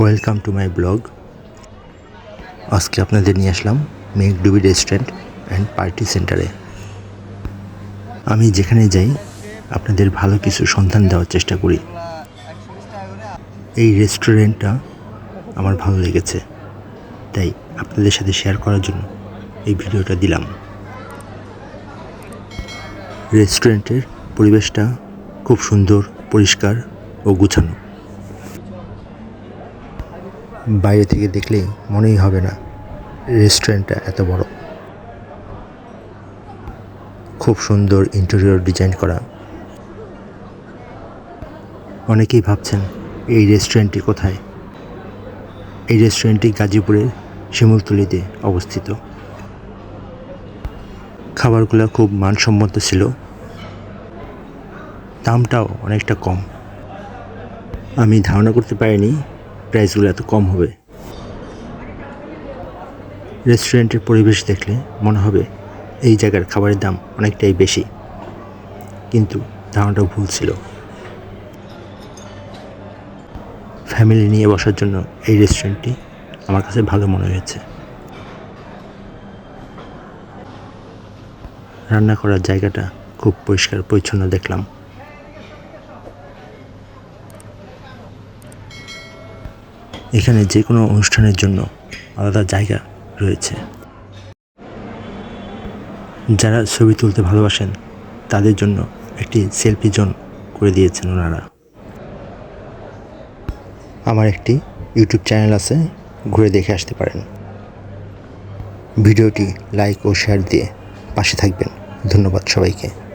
Welcome to my blog আজকে আপনাদের নিয়ে আসলাম মেঘডুবি রেস্টুরেন্ট অ্যান্ড পার্টি সেন্টারে আমি যেখানে যাই, আপনাদের ভালো কিছু সন্ধান দেওয়ার চেষ্টা করি। এই রেস্টুরেন্টটা আমার ভালো লেগেছে। তাই আপনাদের সাথে শেয়ার করার জন্য এই ভিডিওটা দিলাম। রেস্টুরেন্টের পরিবেশটা খুব সুন্দর, পরিষ্কার ও গুছানো। বাইরে থেকে দেখলেই মনেই হবে না রেস্টুরেন্টটা এত বড়। খুব সুন্দর ইন্টেরিয়র ডিজাইন করা। অনেকেই ভাবছেন এই রেস্টুরেন্টটি কোথায়? এই রেস্টুরেন্টটি গাজীপুরের শিমুলতলিতে অবস্থিত। খাবারগুলো খুব মানসম্মত ছিল। দামটাও অনেকটা কম। আমি ধারণা করতে পারিনি প্রাইসগুলো এত কম হবে। রেস্টুরেন্টের পরিবেশ দেখলে মনে হবে এই জায়গার খাবারের দাম অনেকটাই বেশি। কিন্তু ধারণাটা ভুল ছিল। ফ্যামিলি নিয়ে বসার জন্য এই রেস্টুরেন্টটি আমার কাছে ভালো মনে হয়েছে। রান্না করার জায়গাটা খুব পরিষ্কার পরিচ্ছন্ন দেখলাম। এখানে যে কোনো অনুষ্ঠানের জন্য আলাদা জায়গা রয়েছে। যারা ছবি তুলতে ভালোবাসেন, তাদের জন্য একটি সেলফি জোন করে দিয়েছেন ওনারা। আমার একটি ইউটিউব চ্যানেল আছে, ঘুরে দেখে আসতে পারেন। ভিডিওটি লাইক ও শেয়ার দিয়ে পাশে থাকবেন। ধন্যবাদ সবাইকে।